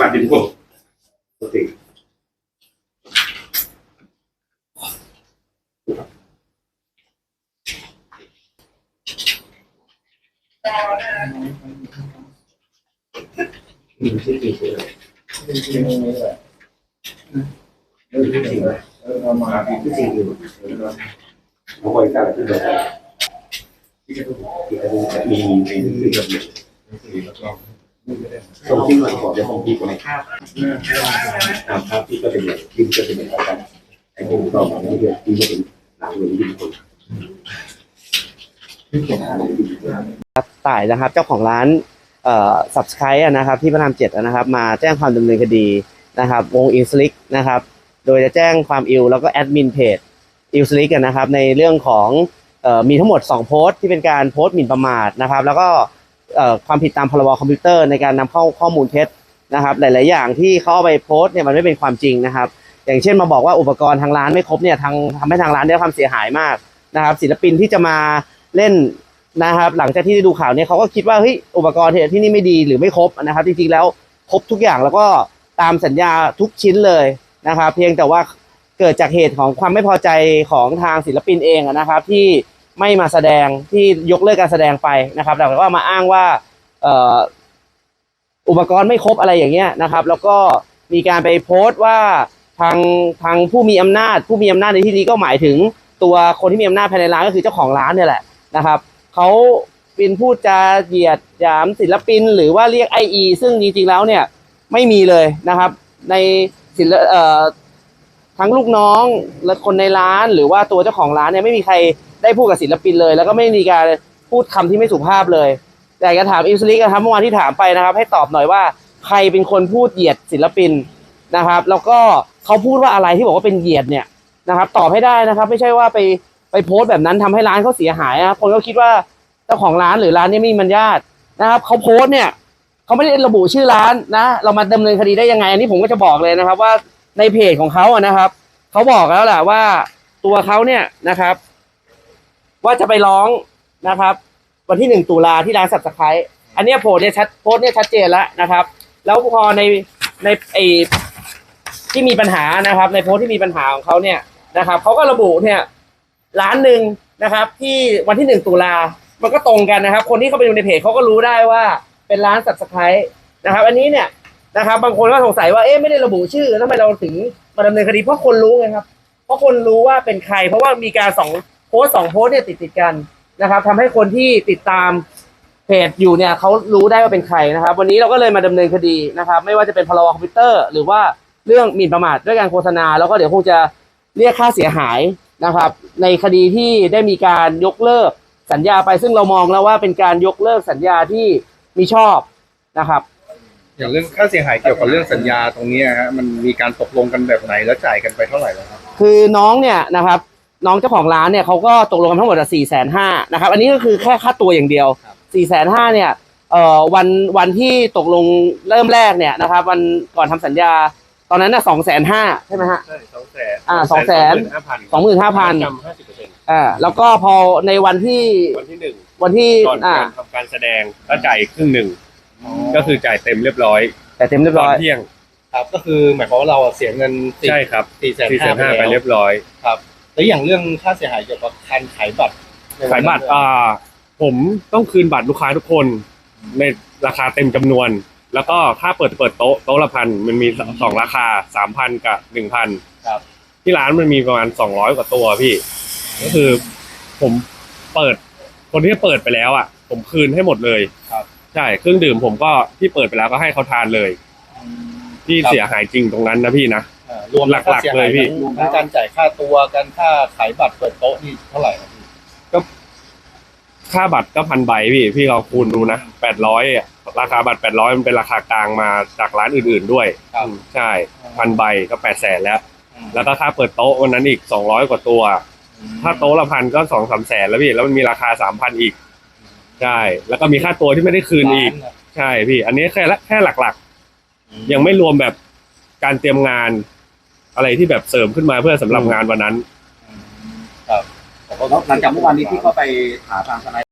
มาดินพวกปกติเขาบริกา รที่แบบมีมีคือแบบส่งที่มาก่อนจะส่งที่ก่อนครับครับที่ก็เป็นอย่างที่ก็เป็นอย่างกันไอ้พวกต่อมาที่ที่ก็เป็นหลังเลยที่คนครับต่ายนะครับ เจ้าของร้านเอ่อ subscribe อะนะครับ ที่พระรามเจ็ดนะครับ มาแจ้งความดำเนินคดีนะครับ วงอิลสลิกนะครับ โดยจะแจ้งความอิลแล้วก็แอดมินเพจอิลสลิกนะครับ ในเรื่องของเอ่อมีทั้งหมด 2 โพสต์ที่เป็นการโพสต์หมิ่นประมาทนะครับ แล้วก็ ความผิดตามพรบคอมพิวเตอร์ในการนำเข้าข้อมูลเท็จนะครับ หลาย ๆ อย่างที่เขาเอาไปโพสต์เนี่ยมันไม่เป็นความจริงนะครับ อย่างเช่นมาบอกว่าอุปกรณ์ทางร้านไม่ครบเนี่ยทางทำให้ทางร้านได้ความเสียหายมากนะครับ ศิลปินที่จะมาเล่นนะครับ หลังจากที่ได้ดูข่าวเนี่ยเขาก็คิดว่าเฮ้ยอุปกรณ์ที่นี่ไม่ดีหรือไม่ครบนะครับจริง ๆ แล้วครบทุกอย่างแล้วก็ตามสัญญาทุกชิ้นเลยนะครับ เพียงแต่ว่าเกิดจากเหตุของความไม่พอใจของทางศิลปินเองนะครับที่ ไม่มาแสดงที่ยกเลิกการแสดงไปนะครับแต่ว่ามาอ้างว่าอุปกรณ์ไม่ครบอะไรอย่างเงี้ยนะครับ แล้วก็มีการไปโพสต์ว่าทางทางผู้มีอำนาจ ผู้มีอำนาจในที่นี้ก็หมายถึงตัวคนที่มีอำนาจภายในร้านก็คือเจ้าของร้านเนี่ยแหละนะครับเขาเป็นพูดจาเหยียดหยามศิลปิน หรือว่าเรียกไออีซึ่งจริงๆแล้วเนี่ยไม่มีเลยนะครับ ในศิลปเอ่อ ทั้งลูกน้องและคนในร้านหรือว่าตัวเจ้าของร้านเนี่ยไม่มีใครได้พูดกับศิลปินเลย แล้วก็ไม่มีการพูดคำที่ไม่สุภาพเลยอยากจะถามอิลสลิกนะครับเมื่อวานที่ถามไปนะครับ ให้ตอบหน่อยว่าใครเป็นคนพูดเหยียดศิลปินนะครับ แล้วก็เขาพูดว่าอะไรที่บอกว่าเป็นเหยียดเนี่ยนะครับ ตอบให้ได้นะครับ ไม่ใช่ว่าไปไปโพสต์แบบนั้นทำให้ร้านเขาเสียหายนะครับคนก็คิดว่าเจ้าของร้านหรือร้านนี้ไม่มีมัญญาตนะครับเขาโพสต์เนี่ยเขาไม่ได้ระบุชื่อร้านนะ เรามาดำเนินคดีได้ยังไง อันนี้ผมก็จะบอกเลยนะครับว่า ในเพจของเขาอะนะครับเขาบอกแล้วแหละว่าตัวเขาเนี่ยนะครับ ว่าจะไปร้องนะครับ วันที่หนึ่งตุลาที่ร้านสับสไครอันเนี้ยโพสเนี่ยชัดโพสเนี่ยชัดเจนแล้วนะครับ แล้วพอในในไอที่มีปัญหานะครับ ในโพสที่มีปัญหาของเขาเนี่ยนะครับเขาก็ระบุเนี่ยร้านหนึ่งนะครับ ที่วันที่หนึ่งตุลามันก็ตรงกันนะครับ คนที่เข้าไปดูในเพจเขาก็รู้ได้ว่าเป็นร้านสับสไครนะครับ อันนี้เนี่ย นะครับ บางคนก็สงสัยว่าเอ๊ะไม่ได้ระบุชื่อแล้วทำไมเราถึงมาดำเนินคดีเพราะคนรู้ไงครับ เพราะคนรู้ว่าเป็นใคร เพราะว่ามีการสองโพสสองโพสเนี่ยติดติดกันนะครับทำให้คนที่ติดตามเพจอยู่เนี่ยเขารู้ได้ว่าเป็นใครนะครับ วันนี้เราก็เลยมาดำเนินคดีนะครับ ไม่ว่าจะเป็นพรบคอมพิวเตอร์ หรือว่าเรื่องหมิ่นประมาทด้วยการโฆษณา แล้วก็เดี๋ยวคงจะเรียกค่าเสียหายนะครับ ในคดีที่ได้มีการยกเลิกสัญญาไปซึ่งเรามองแล้วว่าเป็นการยกเลิกสัญญาที่มีชอบนะครับ อย่างเรื่องค่าเสียหายเกี่ยวกับเรื่องสัญญาตรงเนี้ยฮะมันมีการตกลงกันแบบไหนแล้วจ่ายกันไปเท่าไหร่แล้วครับ คือน้องเนี่ยนะครับ น้องเจ้าของร้านเนี่ยเขาก็ตกลงกันทั้งหมดสี่แสนห้านะครับ อันนี้ก็คือแค่ค่าตัวอย่างเดียวสี่แสนห้าเนี่ยเอ่อวันวันที่ตกลงเริ่มแรกเนี่ยนะครับ วันก่อนทำสัญญา ตอนนั้นน่ะสองแสนห้าใช่ไหมฮะใช่สองแสนอ่า200,000ห้าพันสองหมื่นห้าพันจำห้าสิบเปอร์เซ็นต์อ่าแล้วก็พอในวันที่วันที่หนึ่งวันที่ก่อนอ่าการทำการแสดงก็จ่ายครึ่งหนึ่ง ก็คือจ่ายเต็มเรียบร้อยแต่เต็มเรียบตอร้นอยเที่ยงครับก็คือหมายความว่าเราเสียเงินใช่ครับสี่แสนสี่แสห้านห้าไปไปเรีแล้ยวบร้อย ครับแล้วอย่างเรื่องค่าเสียหายเกี่ยวกับการขายบัตรในวันขายนั้นบัตรด้วยอ่าผมต้องคืนบัตรลูกค้าทุกคนในราคาเต็มจำนวน แล้วก็ค่าเปิดเปิดโต๊ะโต๊ะละพันมันมีสองราคาสามพันกับหนึ่งพันครับ ที่ร้านมันมีประมาณสองร้อยกว่าตัวพี่ ก็คือผมเปิด คนที่เปิดไปแล้วอะ ผมคืนให้หมดเลย ครับ ใช่เครื่องดื่มผมก็ที่เปิดไปแล้วก็ให้เขาทานเลย ที่ครับเสียหายจริงตรงนั้นนะพี่นะอ่ารวมหลักๆค่าสีหาเลยพี่ รวมทั้งการจ่ายค่าตัวการค่าขายบัตรเปิดโต๊ะนี่เท่าไหร่ครับพี่ค่าบัตรก็พันใบพี่พี่เราคูณดูนะแปดร้อยราคาบัตรแปดร้อยมันเป็นราคากลางมาจากร้านอื่นๆด้วยครับอืมใช่พันใบก็แปดแสนแล้วอืมแล้วก็ค่าเปิดโต๊ะวันนั้นอีกสองร้อยกว่าตัว ถ้าโต๊ะละพันก็สองสามแสนแล้วพี่แล้วมันมีราคาสามพันอีก ใช่ แล้วก็มีค่าตัวที่ไม่ได้คืนอีกร้าะใช่พี่ อันนี้แค่ละแค่หลักๆ ยังไม่รวมแบบการเตรียมงาน อะไรที่แบบเสริมขึ้นมาเพื่อสำหรับงานวันนั้นครับ แล้วหลังจากเมื่อวานนี้ที่เข้าไปหาทางทนาย